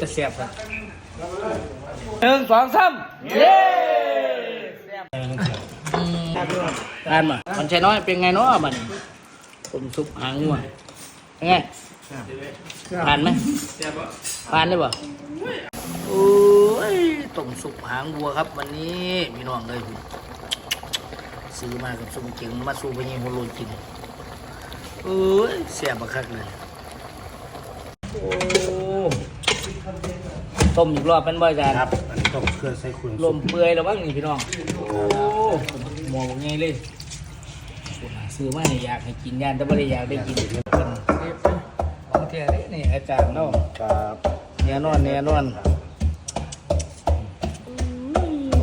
จะเสียบครับหนึ่งสองสามเย้ทานมามันใช่น้อยเป็นไงเนาะมันผมซุปหางงัวเป็นไงผ่านไหมผ่านได้ป่ะโอ้ยต้มซุปหางวัวครับ วันนี้พี่น้องเลยซื้อมากับซุปเก่งมาสู้ไปยิงโฮโลกินเอ้ยเสียบคักเลยโอ้ ต้มอีกรอบเป็นบ่อยจานครับ อันนี้ต้องเครื่องใส่คุณลมเปื่อยแล้วบ้างนี่พี่น้อง โอ้หมอบอกไงเลย ซื้อมาเนี่ยอยากให้กินยานแต่ไม่ได้อยากได้กินเป็นของเทียนี่นี่อาจารย์เนาะครับแน่นอนแน่นอน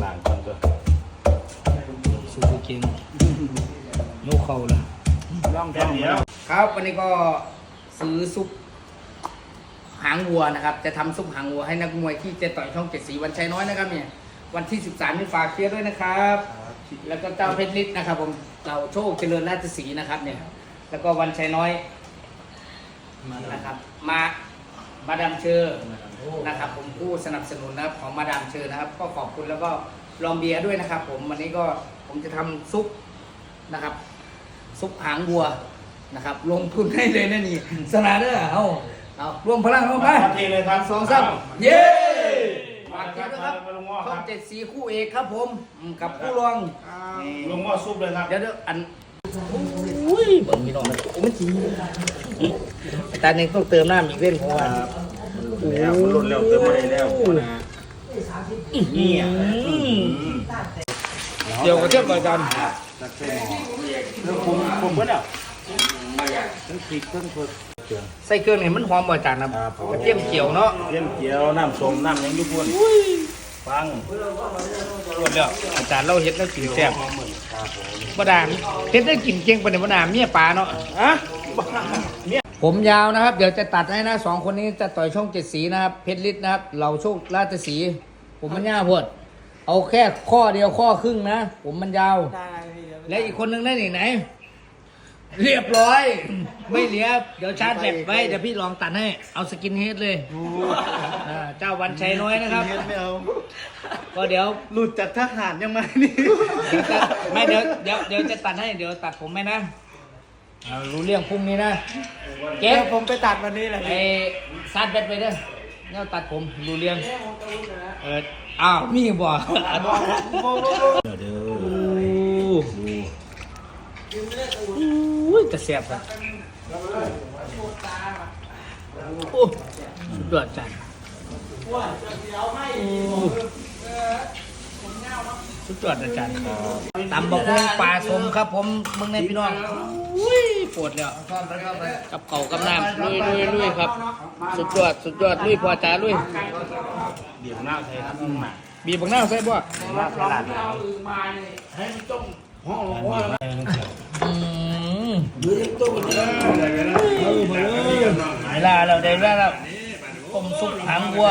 หลังก่อนตัวสุดเก่งยกเข่าละล่องท้องครับวันนี้ก็ซื้อซุป หางวัวนะครับ จะทำซุปหางวัวให้นักมวยที่จะต่อยช่องเจ็ดสีวันชัยน้อยนะครับเนี่ยวันที่ 13นี่ฝากเคลียร์ด้วยนะครับ แล้วก็เจ้าเพชรฤทธิ์นะครับ ผมเราโชคเจริญราชสีห์นะครับเนี่ย แล้วก็วันชัยน้อยนะครับ มามาดามเชอร์นะครับผมผู้สนับสนุนนะครับของมาดามเชอร์นะครับ ก็ขอบคุณแล้วก็ลองเบียร์ด้วยนะครับ ผมวันนี้ก็ผมจะทำซุปนะครับ ซุปหางวัวนะครับ ลงทุนให้เลยนะนี่สนาเด้อเอา เอารวมพลังเข้าไปมาทีเลยครับสองสามเย้มาฝากคทีรับนะครับมาลุงง้อคช่อรังบเจ็ดสีคู่เอกครับผมอืมกับคู่รองลุงง้อซุปเลยครับเดี๋ยวเดี๋ยวอันอุ้ยเบิ่งพี่น้องมันโอ้มันจีอาจารย์เองต้องเติมน้ำอีกเล่นของมันแล้วมันหล่นแล้วเติมมาได้แล้วนะนี่อะเดี๋ยวกระเทียมก่อนอาจารย์นักเตะเรื่องคุมคุมเพื่อนแล้วทั้งพริกทั้ง เผือกใส่เครื่องนี่มันหอมบ่อาจารย์นะครับผม กระเทียมเกี่ยวเนาะเยี่ยมเกี๊ยวน้ำส้มน้ำยังอยุบวนฟังรวดแล้วอาจารย์เราเฮ็ดแล้วกินแซ่บครับผมบ่ดามเฮ็ดได้กินเก่งปานนี้บ่ดามเมียปลาเนาะอะผมยาวนะครับ เดี๋ยวจะตัดให้นะสองคนนี้จะต่อยช่องเจ็ดสีนะครับ เพชรฤทธิ์นะครับ เราโชคราชสีห์ผมมันยาวโพด เอาแค่ข้อเดียวข้อครึ่งนะ ผมมันยาวและอีกคนนึงนั่นอีกไหน เรียบร้อย ไม่เหลือเดี๋ยวชาร์จแบตไว้เดี๋ยวพี่ลองตัดให้ เอาสกินเฮดเลยอ่าเจ้าวันชัยน้อยนะครับไม่เอาก็เดี๋ยวหลุดจากทหารยังไงนี่เดี๋ยวจะไม่เดี๋ยวเดี๋ยวเดี๋ยวจะตัดให้เดี๋ยวตัดผมไหมนะเอารู้เรื่องพรุ่งนี้นะเจ๊เดี๋ยวผมไปตัดวันนี้แหละไอ้ซาดแบตไปเด้อเนี่ยตัดผมรู้เรื่องเอออ้าวมีบ่ เดี๋ยว โอ้ยจะเสียบครับโอ้สุดยอดจังสุดยอดอาจารย์ตำบักฮงปลาสมครับ ผมมึงในพี่น้องอุ้ยปวดแล้วกับเก่ากับน้ำลุยลุยลุยครับ สุดยอดสุดยอดลุยพอจ้าลุยเดี๋ยวหน้าใครครับบีบบักหน้าใส่บ่หน้าใครหลานอืมเวลาเราได้เวลาแล้ว ต้มซุปหางวัว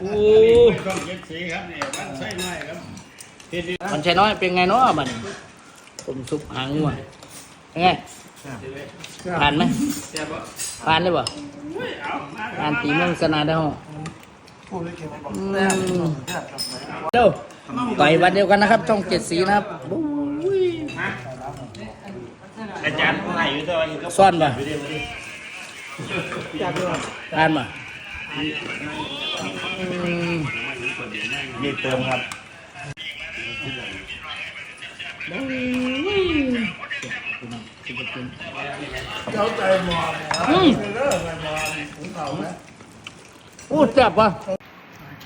โอ้ต้องเย็บสีครับนี่มันใช่ไหมครับมันใช่น้อยเป็นไงเนาะมันต้มซุปหางวัวเป็นไงผ่านไหมผ่านได้ป่ะผ่านตีเมืองสนาได้ห้องอืมเร็วต่อยวันเดียวกันนะครับ ช่องเจ็ดสีนะครับ อาจารย์ไหนอยู่ตัวนี้ก็ซ่อนป่ะผ่านป่ะอืมนี่เติมครับอืมพูดแซ่บป่ะ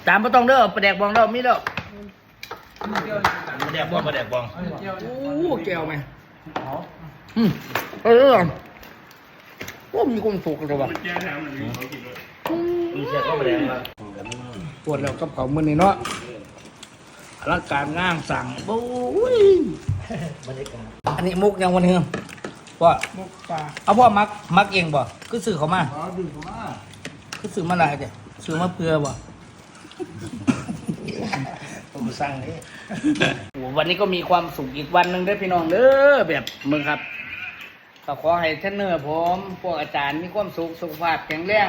ตามมาต้องเด้อประแดกบองเด้อมีเด้อมาแดกบองมาแดกบองโอ้แก้วไหม อืมเออโอ้มีคนสุกเลยว่ะมีเชือกก็มาแดกครับปวดแล้วกับเขามือนี่เนาะอลังการงานสั่งโอ้ยอันนี้มุกยังวันนี้ว่ามุกปลาเอาพ่อมักมักเองบ่คือสื่อเขามาอ๋อดื่มมาคือซื้อมาหลายเด้ซื้อมาเพื่อบ่ผมสั่งนี่โอ้วันนี้ก็มีความสุขอีกวันหนึ่งเด้อพี่น้องเด้อแบบมึงครับ ก็ขอให้เทรนเนอร์ผมพวกอาจารย์มีความสุขสุขภาพแข็งแรง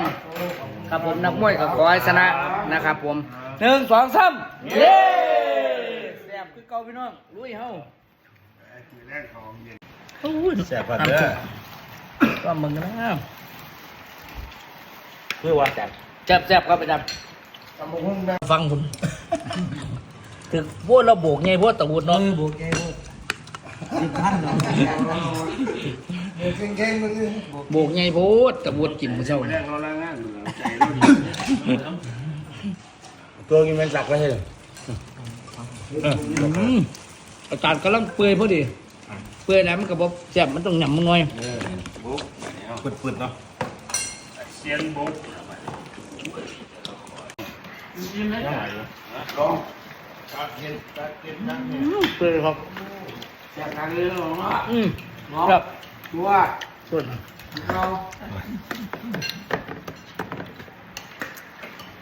ครับผมนักมวยก็ขอให้ชนะนะครับ ผมหนึ่งสองสามเย้แซ่บคือเก่าพี่น้องลุยเฮาแซ่บกว่าเด้อก็มึงกันนะเพื่อว่าจัดจับแซ่บครับไปจับฟังคุณถึงพวกเราโบกไงพวกตะวุดเนาะโบกแกโบกสิบขั้นเนาะ โบกไงพวกตะวุดกินมื้อเช้านี่ตัวกินเป็นสักไว้ให้เลยอืมอาจารย์กำลังเปื่อยพอดี เปื่อยแล้วมันก็บ่แซ่บมันต้องหยำมันหน่อยปึดๆเนาะเปื่อยครับอืมครับ ตัวส่วนเรา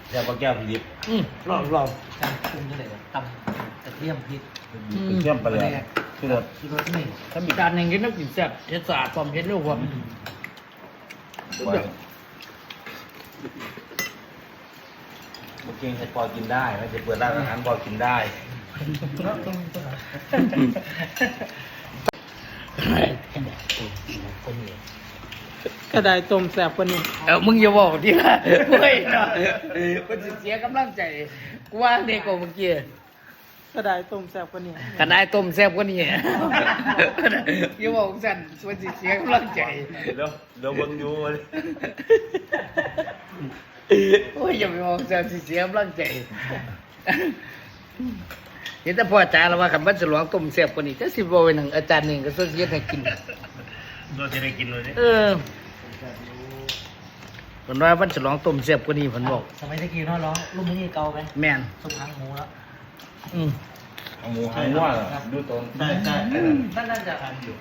แซ่บกว่าแก้วพิลิปอืมลองลองจานปรุงยังไงวะตำกระเทียมพริกเป็นเข้มไปเลยคือแบบที่รสนี่ถ้ามีจานหนึ่งที่นักกินแซ่บเฮ็ดสะอาดความเฮ็ดเร็วกว่าว่าเมื่อกี้ให้พอกินได้ไม่จะเปิดร้านอาหารพอกินได้ ก็ได้ต้มแซ่บกว่านี้เออมึงอย่าบอกดิละเฮ้ยเนาะมันสิเสียกำลังใจกูว่าเด็กกว่าเมื่อกี้ก็ได้ต้มแซ่บกว่านี้กันได้ต้มแซ่บกว่านี้อย่าบอกสั่นมันสิเสียกำลังใจเดี๋ยวเดี๋ยวเบิ่งอยู่เลยโอ้ยอย่าไปมองสั่นสิเสียกำลังใจเห็นแต่พ่ออาจารย์แล้วว่าคำว่าจะหลวงต้มแซ่บกว่านี้จะสิบ่เป็นหนังอาจารย์หนึ่งก็ส่วนเสียให้กิน เราจะได้กินเลยดิเออผมว่าวันฉลองต้มเสียบกว่านี้ผมบอกสมัยตะกี้เนาะร้องลูกมือนี่เก่าไปแม่นสุกหางหมูแล้วอืมเอาหมูหันว่าดูตรงใช่ใช่นั่นน่าจะทันอยู่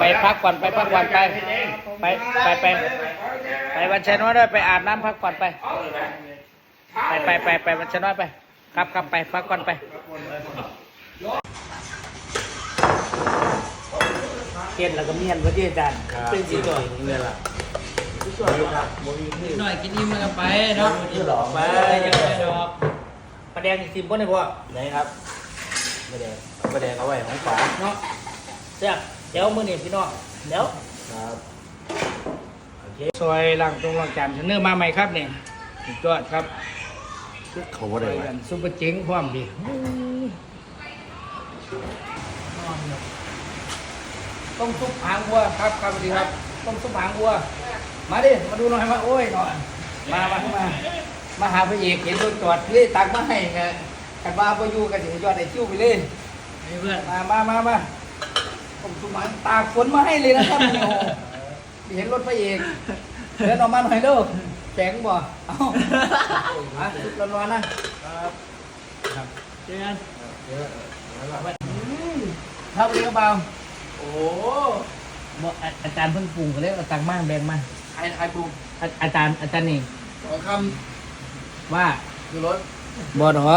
ไปพักก่อนไปพักก่อนไปไปไปไปไปวันชัยน้อยด้วยไปอาบน้ำพักก่อนไป ไปไปไปไปวันชัยน้อยไป ครับครับไปพักก่อนไป เกณฑ์แล้วก็เมียนพอดีอาจารย์เป็นสีก่อนเนี่ยล่ะหน่อยกินอิ่มแล้วก็ไปเนาะไปยังไงดอกประแดงสิบบ่ได้พ่อไหนครับไม่แดงไม่แดงเอาไว้ของฝาเนาะเจ้าเดี๋ยวมือนี่พี่น้องเดี๋ยวครับซอยล่างตรงล่างจานเทนเนอร์มาใหม่ครับเนี่ยสุดยอดครับเขาว่าได้ไหมซุปเปอร์เจ๋งพร้อมดี ต้มซุปหางวัวครับครับสวัสดีครับต้มซุปหางวัว มาดิมาดูหน่อยมาโอ้ยหน่อยมามามามาหาพระเอกเห็นรถจอดเลยตักมาให้ไงกันบ้าพออยู่กันถึงยอดไอ้คิ้วไปเลยเพื่อนมามามามาต้มซุปหางตากฝนมาให้เลยนะครับโอ้โหเห็นรถพระเอกเดินออกมาหน่อยเด้อแข็งบ่เอ้ามาซุปร้อนๆนะเจอกันครับวันนี้ก็เบา โอ้บอกอาอาจารย์เพิ่งปรุงก็เลยเอาตังค์มาแบ่งมาใครใครปรุงอาอาจารย์อาจารย์นี่สองคว่าำคือรสบอดอก